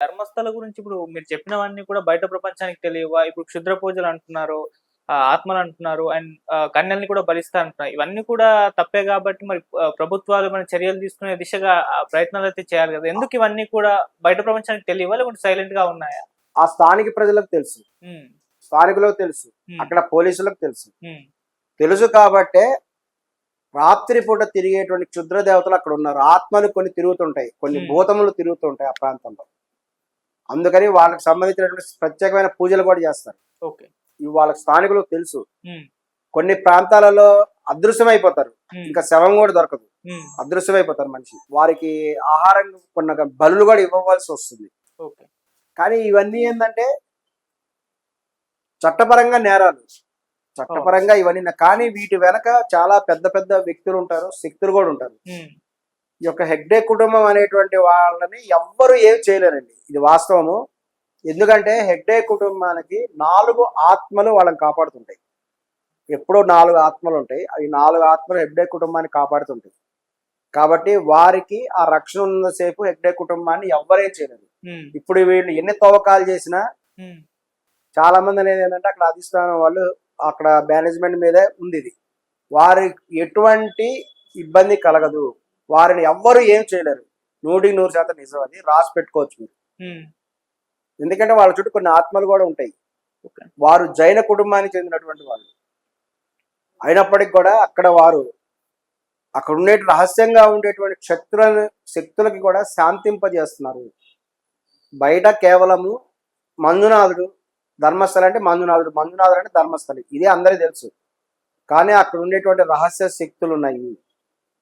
ధర్మస్థల గురించి ఇప్పుడు మీరు చెప్పినవన్నీ కూడా బయట ప్రపంచానికి తెలియవా? ఇప్పుడు క్షుద్ర పూజలు అంటున్నారు ఆ, ఆత్మలు అంటున్నారు అండ్ కన్యల్ని కూడా బలిస్తా అంటున్నారు ఇవన్నీ కూడా తప్పే కాబట్టి మరి ప్రభుత్వాలు మన చర్యలు తీసుకునే దిశగా ప్రయత్నాలు అయితే చేయాలి కదా. ఎందుకు ఇవన్నీ కూడా బయట ప్రపంచానికి తెలియవా? లేకుంటే సైలెంట్గా ఉన్నాయా? ఆ స్థానిక ప్రజలకు తెలుసు. స్థానికులకు తెలుసు. అక్కడ పోలీసులకు తెలుసు. తెలుసు కాబట్టే రాత్రిపూట తిరిగేటువంటి క్షుద్ర దేవతలు అక్కడ ఉన్నారు. ఆత్మలు కొన్ని తిరుగుతుంటాయి. కొన్ని. భూతములు తిరుగుతుంటాయి ఆ ప్రాంతంలో. అందుకని వాళ్ళకి సంబంధించినటువంటి ప్రత్యేకమైన పూజలు కూడా చేస్తారు. ఓకే. ఇవి వాళ్ళకి స్థానికులకు తెలుసు. కొన్ని ప్రాంతాలలో అదృశ్యమైపోతారు. ఇంకా శవం కూడా దొరకదు. అదృశ్యమైపోతారు మనిషి. వారికి ఆహారం కొన్ని బలులు కూడా ఇవ్వవలసి వస్తుంది. కానీ ఇవన్నీ ఏంటంటే చట్టపరంగా నేరాలు. చట్టపరంగా ఇవన్నీ కానీ వీటి వెనక చాలా పెద్ద పెద్ద వ్యక్తులు ఉంటారు శక్తులు కూడా ఉంటారు. ఈ యొక్క హెగ్డే కుటుంబం అనేటువంటి వాళ్ళని ఎవ్వరు ఏం చేయలేరండి. ఇది వాస్తవము. ఎందుకంటే హెగ్డే కుటుంబానికి నాలుగు ఆత్మలు వాళ్ళని కాపాడుతుంటాయి. ఎప్పుడో నాలుగు ఆత్మలు ఉంటాయి. అవి నాలుగు ఆత్మలు హెగ్డే కుటుంబాన్ని కాపాడుతుంటాయి. కాబట్టి వారికి ఆ రక్షణ ఉన్నసేపు హెగ్డే కుటుంబాన్ని ఎవ్వరేం చేయలేరు. ఉమ్, ఇప్పుడు వీళ్ళు ఎన్ని తవ్వకాలు చేసినా చాలా మంది అనేది ఏంటంటే అక్కడ అధిష్టానం వాళ్ళు అక్కడ మేనేజ్మెంట్ మీదే ఉంది ఇది. వారి ఎటువంటి ఇబ్బంది కలగదు. వారిని ఎవ్వరు ఏం చేయలేరు. నూటికి నూరు శాతం నిజం అది రాసి పెట్టుకోవచ్చు మీరు. ఎందుకంటే వాళ్ళ చుట్టూ కొన్ని ఆత్మలు కూడా ఉంటాయి. వారు జైన కుటుంబానికి చెందినటువంటి వాళ్ళు. అయినప్పటికీ కూడా అక్కడ వారు అక్కడ ఉండే రహస్యంగా ఉండేటువంటి శక్తులను శక్తులకి కూడా శాంతింపజేస్తున్నారు. బయట కేవలము మంజునాథుడు ధర్మస్థలి అంటే మంజునాథుడు. మంజునాథుడు అంటే ధర్మస్థలి. ఇదే అందరికీ తెలుసు. కానీ అక్కడ ఉండేటువంటి రహస్య శక్తులు ఉన్నాయి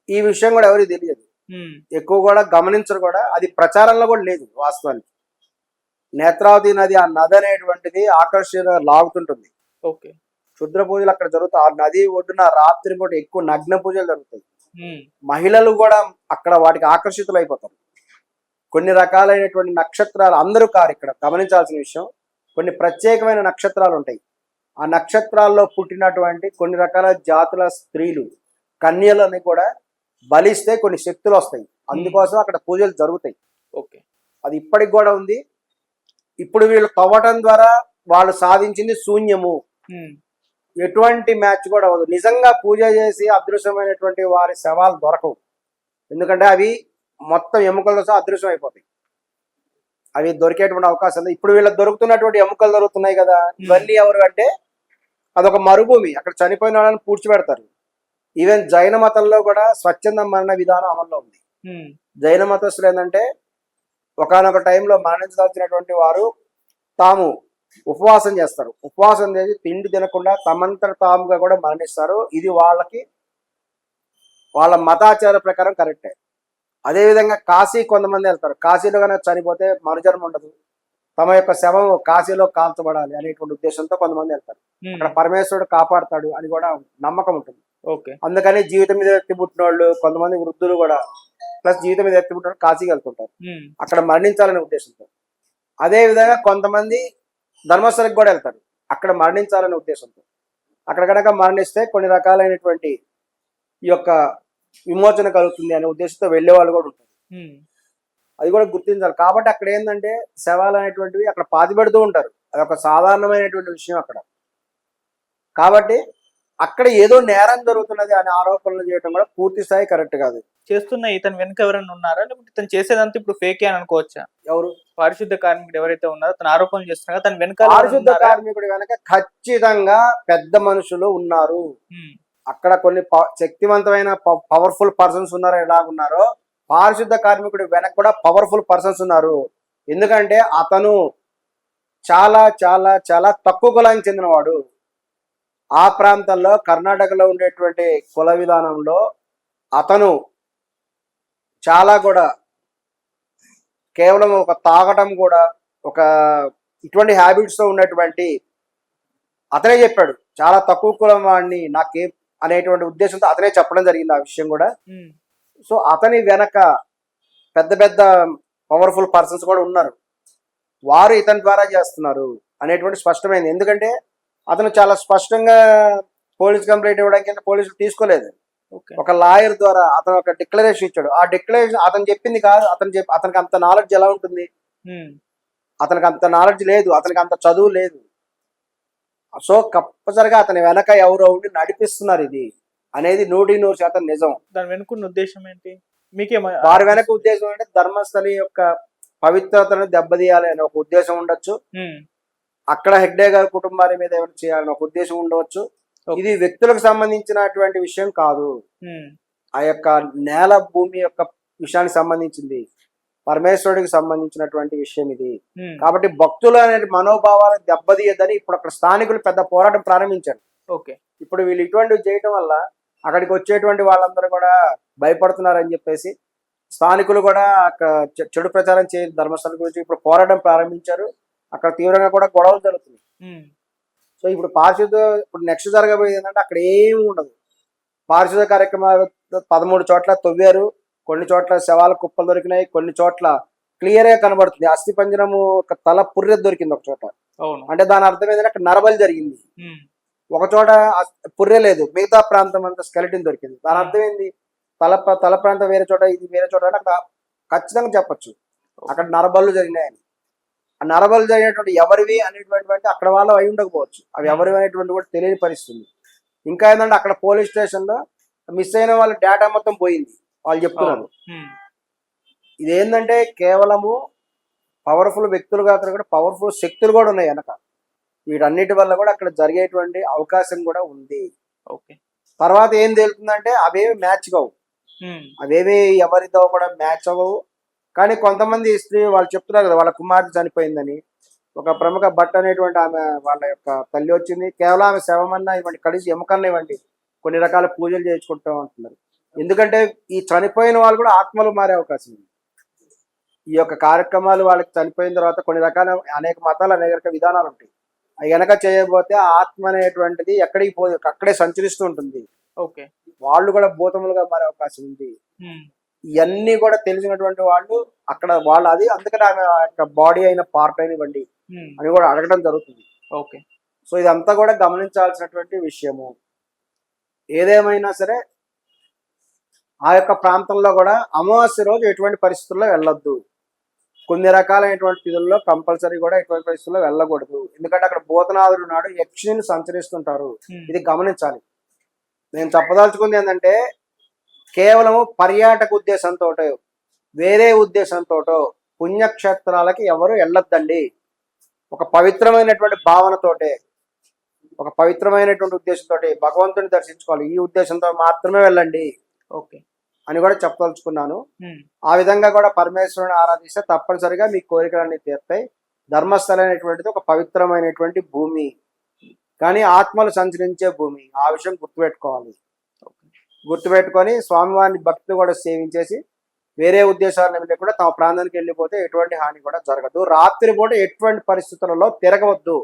ఈ విషయం కూడా ఎవరికి తెలియదు. ఎక్కువ కూడా గమనించరు కూడా. అది ప్రచారంలో కూడా లేదు వాస్తవానికి. నేత్రావతి నది ఆ నది అనేటువంటిది ఆకర్షణ లాగుతుంటుంది. ఓకే. క్షుద్ర పూజలు అక్కడ జరుగుతాయి. ఆ నది ఒడ్డున రాత్రి పూట ఎక్కువ నగ్న పూజలు జరుగుతాయి. మహిళలు కూడా అక్కడ వాటికి ఆకర్షితులు అయిపోతారు. కొన్ని రకాలైనటువంటి నక్షత్రాలు అందరూ కారు ఇక్కడ గమనించాల్సిన విషయం. కొన్ని ప్రత్యేకమైన నక్షత్రాలు ఉంటాయి. ఆ నక్షత్రాల్లో పుట్టినటువంటి కొన్ని రకాల జాతుల స్త్రీలు కన్యలని కూడా బలిస్తే కొన్ని శక్తులు వస్తాయి. అందుకోసం అక్కడ పూజలు జరుగుతాయి. ఓకే. అది ఇప్పటికి కూడా ఉంది. ఇప్పుడు వీళ్ళు తవ్వటం ద్వారా వాళ్ళు సాధించింది శూన్యము. ఎటువంటి మ్యాచ్ కూడా అవ్వదు. నిజంగా పూజ చేసి అదృశ్యమైనటువంటి వారి శవాలు దొరకవు. ఎందుకంటే అవి మొత్తం ఎముకలతో అదృశ్యం అయిపోతాయి. అవి దొరికేటువంటి అవకాశం ఉంది ఇప్పుడు వీళ్ళకి దొరుకుతున్నటువంటి ఎముకలు దొరుకుతున్నాయి కదా. ఇవన్నీ ఎవరు అంటే అదొక మరుభూమి. అక్కడ చనిపోయిన వాళ్ళని పూడ్చిపెడతారు ఈవెన్ జైన మతంలో కూడా స్వచ్ఛంద మరణ విధానం అమల్లో ఉంది. జైన మతస్థులు ఏంటంటే ఒకనొక టైంలో మరణించదలిచినటువంటి వారు తాము ఉపవాసం చేస్తారు. ఉపవాసం చేసి తిండి తినకుండా తమంతట తాముగా కూడా మరణిస్తారు. ఇది వాళ్ళకి వాళ్ళ మతాచార ప్రకారం కరెక్టే. అదేవిధంగా కాశీ కొంతమంది వెళ్తారు. కాశీలో కనుక చనిపోతే మరుజన్మ ఉండదు. తమ యొక్క శవం కాశీలో కాల్చబడాలి అనేటువంటి ఉద్దేశంతో కొంతమంది వెళ్తారు. అక్కడ పరమేశ్వరుడు కాపాడుతాడు అని కూడా నమ్మకం ఉంటుంది. అందుకని జీవితం మీద ఎత్తి పుట్టిన వాళ్ళు కొంతమంది వృద్ధులు కూడా ప్లస్ జీవితం మీద ఎత్తి పుట్టిన వాళ్ళు కాశీకి వెళ్తుంటారు. అక్కడ మరణించాలనే ఉద్దేశంతో. అదే విధంగా కొంతమంది ధర్మస్థలకి కూడా వెళ్తారు. అక్కడ మరణించాలనే ఉద్దేశంతో. అక్కడ కనుక మరణిస్తే కొన్ని రకాలైనటువంటి ఈ యొక్క విమోచన కలుగుతుంది అనే ఉద్దేశంతో వెళ్ళే వాళ్ళు కూడా ఉంటారు. అది కూడా గుర్తించాలి. కాబట్టి అక్కడ ఏంటంటే శవాలు అనేటువంటివి అక్కడ పాతి పెడుతూ ఉంటారు. అది ఒక సాధారణమైనటువంటి విషయం అక్కడ. కాబట్టి అక్కడ ఏదో నేరం జరుగుతున్నది అనే ఆరోపణలు చేయడం కూడా పూర్తి స్థాయి కరెక్ట్ కాదు. చేస్తున్న ఇతను వెనుక ఎవరైనా ఉన్నారా? లేకపోతే ఇతను చేసేదంతా ఇప్పుడు ఫేకే అని అనుకోవచ్చా? ఎవరు? పారిశుద్ధ కార్మికుడు ఎవరైతే ఉన్నారో తన ఆరోపణలు చేస్తున్నారో తన వెనకాల పారిశుద్ధ? కార్మికుడి వెనక ఖచ్చితంగా పెద్ద మనుషులు ఉన్నారు. అక్కడ కొన్ని శక్తివంతమైన పవర్ఫుల్ పర్సన్స్ ఉన్నారు ఎలా ఉన్నారో పారిశుద్ధ కార్మికుడి వెనక కూడా పవర్ఫుల్ పర్సన్స్ ఉన్నారు. ఎందుకంటే అతను చాలా చాలా చాలా తక్కువ కులానికి చెందినవాడు. ఆ ప్రాంతంలో కర్ణాటకలో ఉండేటువంటి కుల విధానంలో అతను చాలా కూడా కేవలం ఒక తాగటం కూడా ఒక ఇటువంటి హ్యాబిట్స్తో ఉన్నటువంటి అతనే చెప్పాడు. చాలా తక్కువ కులం వాడిని నాకే అనేటువంటి ఉద్దేశంతో అతనే చెప్పడం జరిగింది ఆ విషయం కూడా. సో అతని వెనక పెద్ద పెద్ద పవర్ఫుల్ పర్సన్స్ కూడా ఉన్నారు. వారు ఇతని ద్వారా చేస్తున్నారు అనేటువంటి స్పష్టమైంది. ఎందుకంటే అతను చాలా స్పష్టంగా పోలీస్ కంప్లైంట్ ఇవ్వడానికి పోలీసులు తీసుకోలేదు. ఒక లాయర్ ద్వారా అతను ఒక డిక్లరేషన్ ఇచ్చాడు. ఆ డిక్లరేషన్ అతను చెప్పింది కాదు. అతను చెప్పి అతనికి అంత నాలెడ్జ్ ఎలా ఉంటుంది? అతనికి అంత నాలెడ్జ్ లేదు. అతనికి అంత చదువు లేదు. సో కంపల్సరిగా అతని వెనక ఎవరో ఉండి నడిపిస్తున్నారు ఇది అనేది నూటి నూరు శాతం నిజం. దాని వెనుకున్న ఉద్దేశం ఏంటి? మీకేమ వారి వెనక ఉద్దేశం అంటే ధర్మస్థలి యొక్క పవిత్రతను దెబ్బతీయాలి అనే ఒక ఉద్దేశం ఉండొచ్చు. అక్కడ హెగ్డే గారి కుటుంబాల మీద ఏమైనా చేయాలని ఒక ఉద్దేశం ఉండవచ్చు. ఇది వ్యక్తులకు సంబంధించినటువంటి విషయం కాదు. ఆ యొక్క నేల భూమి యొక్క విషయానికి సంబంధించింది. పరమేశ్వరుడికి సంబంధించినటువంటి విషయం ఇది. కాబట్టి భక్తులు అనే మనోభావాలను దెబ్బతీయదని ఇప్పుడు అక్కడ స్థానికులు పెద్ద పోరాటం ప్రారంభించారు. ఓకే. ఇప్పుడు వీళ్ళు ఇటువంటివి చేయటం వల్ల అక్కడికి వచ్చేటువంటి వాళ్ళందరూ కూడా భయపడుతున్నారని చెప్పేసి స్థానికులు కూడా అక్కడ చెడు ప్రచారం చేయ ధర్మస్థలం గురించి ఇప్పుడు పోరాటం ప్రారంభించారు. అక్కడ తీవ్రంగా కూడా గొడవలు జరుగుతున్నాయి. సో ఇప్పుడు పారిశుద్ధ ఇప్పుడు నెక్స్ట్ జరగబోయేది ఏంటంటే అక్కడ ఏమి ఉండదు. పారిశుద్ధ కార్యక్రమాలు పదమూడు చోట్ల తవ్వారు కొన్ని చోట్ల శవాల కుప్పలు దొరికినాయి కొన్ని చోట్ల క్లియర్గా కనబడుతుంది. అస్థి పంజరము ఒక తల పుర్రె దొరికింది ఒక చోట. అంటే దాని అర్థం ఏంటంటే అక్కడ నరబలి జరిగింది. ఒక చోట పుర్రె లేదు మిగతా ప్రాంతం అంతా స్కెలిటిన్ దొరికింది. దాని అర్థం ఏంది? తల తల ప్రాంతం వేరే చోట ఇది వేరే చోట అంటే అక్కడ ఖచ్చితంగా చెప్పొచ్చు. అక్కడ నరబళ్ళు జరిగినాయని. నరబలు జరిగినటువంటి ఎవరివి అనేటువంటి అక్కడ వాళ్ళు అయి ఉండకపోవచ్చు. అవి ఎవరివి అనేటువంటి కూడా తెలియని పరిస్థితి ఇంకా ఏంటంటే అక్కడ పోలీస్ స్టేషన్లో మిస్ అయిన వాళ్ళ డేటా మొత్తం పోయింది. వాళ్ళు చెప్తున్నారు. ఉమ్, ఇది ఏంటంటే కేవలము పవర్ఫుల్ వ్యక్తులు కాకుండా కూడా పవర్ఫుల్ శక్తులు కూడా ఉన్నాయి వెనక. వీటన్నిటి వల్ల కూడా అక్కడ జరిగేటువంటి అవకాశం కూడా ఉంది. ఓకే. తర్వాత ఏం తేలుతుందంటే అవేమి మ్యాచ్ కావు. అవేమి ఎవరితో కూడా మ్యాచ్ అవ్వవు. కానీ కొంతమంది స్త్రీ వాళ్ళు చెప్తున్నారు కదా వాళ్ళ కుమార్తె చనిపోయిందని. ఒక ప్రముఖ భట్ అనేటువంటి ఆమె వాళ్ళ యొక్క తల్లి వచ్చింది. కేవలం ఆమె శవమన్నా ఇవ్వండి కడిసి ఎముకన్నా ఇవ్వండి కొన్ని రకాల పూజలు చేయించుకుంటాం అంటున్నారు ఎందుకంటే ఈ చనిపోయిన వాళ్ళు కూడా ఆత్మలు మారే అవకాశం ఉంది. ఈ యొక్క కార్యక్రమాలు వాళ్ళకి చనిపోయిన తర్వాత కొన్ని రకాల అనేక మతాలు అనేక రకాల విధానాలు ఉంటాయి. అవి వెనక చేయబోతే ఆత్మ అనేటువంటిది ఎక్కడికి పో అక్కడే సంచరిస్తూ ఉంటుంది. ఓకే. వాళ్ళు కూడా భూతములుగా మారే అవకాశం ఉంది. ఇవన్నీ కూడా తెలిసినటువంటి వాళ్ళు అక్కడ వాళ్ళు అది అందుకని ఆమె యొక్క బాడీ అయిన పార్ట్ అయినవ్వండి అని కూడా అడగడం జరుగుతుంది. ఓకే. సో ఇదంతా కూడా గమనించాల్సినటువంటి విషయము. ఏదేమైనా సరే ఆ యొక్క ప్రాంతంలో కూడా అమావాస్య రోజు ఎటువంటి పరిస్థితుల్లో వెళ్ళొద్దు. కొన్ని రకాలైనటువంటి విధుల్లో కంపల్సరీ కూడా ఎటువంటి పరిస్థితుల్లో వెళ్ళకూడదు. ఎందుకంటే అక్కడ భూతనాథుడు నాడు యక్షిని సంచరిస్తుంటారు. ఇది గమనించాలి. నేను చెప్పదలుచుకుంది ఏంటంటే కేవలము పర్యాటక ఉద్దేశంతో వేరే ఉద్దేశంతో పుణ్యక్షేత్రాలకి ఎవరు వెళ్ళొద్దండి ఒక పవిత్రమైనటువంటి భావనతోటే ఒక పవిత్రమైనటువంటి ఉద్దేశంతో భగవంతుని దర్శించుకోవాలి. ఈ ఉద్దేశంతో మాత్రమే వెళ్ళండి ఓకే. అని కూడా చెప్పదలుచుకున్నాను. ఆ విధంగా కూడా పరమేశ్వరుని ఆరాధిస్తే తప్పనిసరిగా మీ కోరికలన్నీ తీరుతాయి. ధర్మస్థలం అనేటువంటిది ఒక పవిత్రమైనటువంటి భూమి. కానీ ఆత్మలు సంచరించే భూమి. ఆ విషయం గుర్తుపెట్టుకోవాలి. గుర్తుపెట్టుకొని స్వామివారిని భక్తి కూడా సేవించేసి వేరే ఉద్దేశాలను కూడా తమ ప్రాంతానికి వెళ్ళిపోతే ఎటువంటి హాని కూడా జరగదు. రాత్రి పూట ఎటువంటి పరిస్థితులలో తిరగవద్దు.